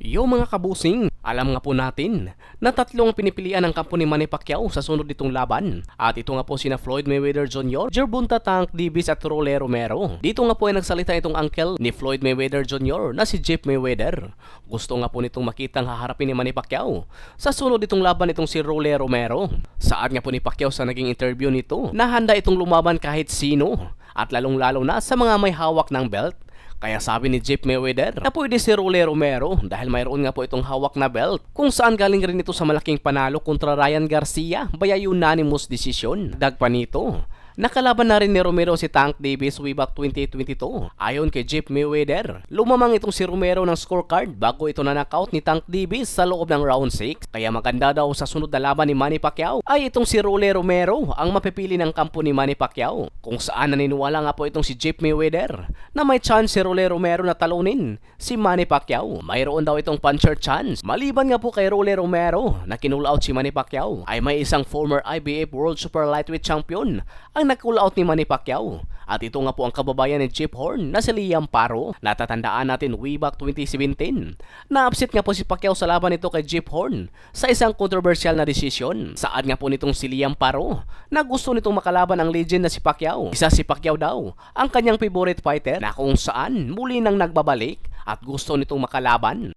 Yo mga kabusing, alam nga po natin na tatlong pinipilian ng kampo ni Manny Pacquiao sa sunod nitong laban. At ito nga po sina Floyd Mayweather Jr., Jerbunta Tank Davis at Rolly Romero. Dito nga po ay nagsalita itong uncle ni Floyd Mayweather Jr. na si Jeff Mayweather. Gusto nga po nitong makitang haharapin ni Manny Pacquiao sa sunod nitong laban itong si Rolly Romero. Saad nga po ni Pacquiao sa naging interview nito na handa itong lumaban kahit sino at lalong-lalo na sa mga may hawak ng belt. Kaya sabi ni Jeff Mayweather na pwede si Rolly Romero dahil mayroon nga po itong hawak na belt kung saan galing rin ito sa malaking panalo kontra Ryan Garcia via unanimous decision. Dagpa nito, Nakalaban na rin ni Romero si Tank Davis way back 2022. Ayon kay Jeff Mayweather, lumamang itong si Romero ng scorecard bago ito na knockout ni Tank Davis sa loob ng round 6. Kaya maganda daw sa sunod na laban ni Manny Pacquiao ay itong si Rolly Romero ang mapipili ng kampo ni Manny Pacquiao. Kung saan naniniwala nga po itong si Jeff Mayweather na may chance si Rolly Romero na talunin si Manny Pacquiao. Mayroon daw itong puncher chance. Maliban nga po kay Rolly Romero na kinull si Manny Pacquiao ay may isang former IBF World Super Lightweight Champion ang nag-cool out ni Manny Pacquiao. At ito nga po ang kababayan ni Chip Horn na si Liam Paro. Natatandaan natin way back 2017. Na-upset nga po si Pacquiao sa laban nito kay Chip Horn sa isang controversial na desisyon. Saan nga po nitong si Liam Paro na gusto nitong makalaban ang legend na si Pacquiao. Isa si Pacquiao daw ang kanyang favorite fighter na kung saan muli nang nagbabalik at gusto nitong makalaban.